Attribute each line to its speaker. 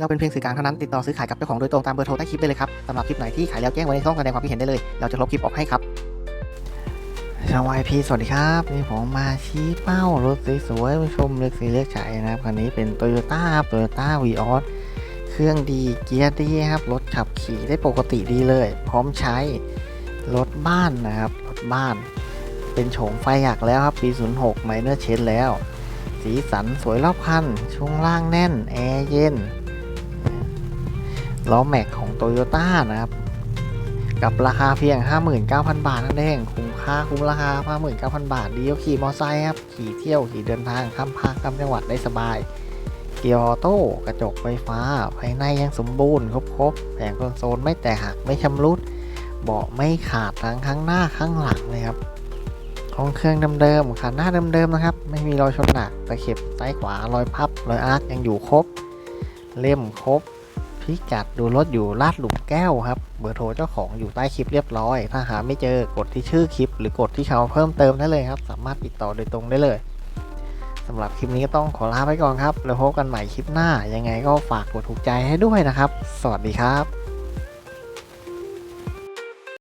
Speaker 1: เราเป็นเพียงสื่อกลางเท่านั้นติดต่อซื้อขายกับเจ้าของโดยตรงตามเบอร์โทรใต้คลิปได้เลยครับสำหรับคลิปไหนที่ขายแล้วแจ้งไว้ในช่องแสดงความคิดเห็นได้เลย เราจะลบคลิปออกให้ครับชาววายพีสวัสดีครับนี่ผมมาชี้เป้ารถสวยๆมาชมเลือกสีเลือกใช้นะครับคันนี้เป็น t o y ยต้าครับ t o y ยต้าวีออสเครื่องดีเกียร์ดีครับรถขับขี่ได้ปกติดีเลย พร้อมใช้รถบ้านนะครับรถบ้าน เป็นโฉมไฟหยักแล้วครับปี 06ไมเนอร์เชนแล้ว สีสันสวยรอบคันช่วงล่างแน่น แอร์เย็น ล้อแม็กของโตโยต้านะครับ กับราคาเพียง 59,000 บาทนั่นเองคุ้มค่าคุ้มราคา 59,000 บาท ดีกว่าขี่มอเตอร์ไซค์ครับ ขี่เที่ยวขี่เดินทางข้ามภาคข้ามจังหวัดได้สบาย เกียร์ออโต้กระจกไฟฟ้า ภายในยังสมบูรณ์ ครบๆแผงคอนโซลไม่แตกหักไม่ชำรุดเบาะไม่ขาดทั้งข้างหน้าข้างหลังเลยครับของเครื่องเดิมๆขาหน้าเดิมๆนะครับ ไม่มีรอยชนหนักตะเข็บซ้ายขวารอยพับรอยอาร์คยังอยู่ครบ เล่มครบ พิกัดดูรถอยู่ลาดหลุมแก้วครับ เบอร์โทรเจ้าของอยู่ใต้คลิปเรียบร้อย ถ้าหาไม่เจอกดที่ชื่อคลิป หรือกดที่เขาเพิ่มเติมได้เลยครับ สามารถติดต่อโดยตรงได้เลยสำหรับคลิปนี้ก็ต้องขอลาไปก่อนครับ แล้วพบกันใหม่คลิปหน้า ยังไงก็ฝากกดถูกใจให้ด้วยนะครับ สวัสดีครับ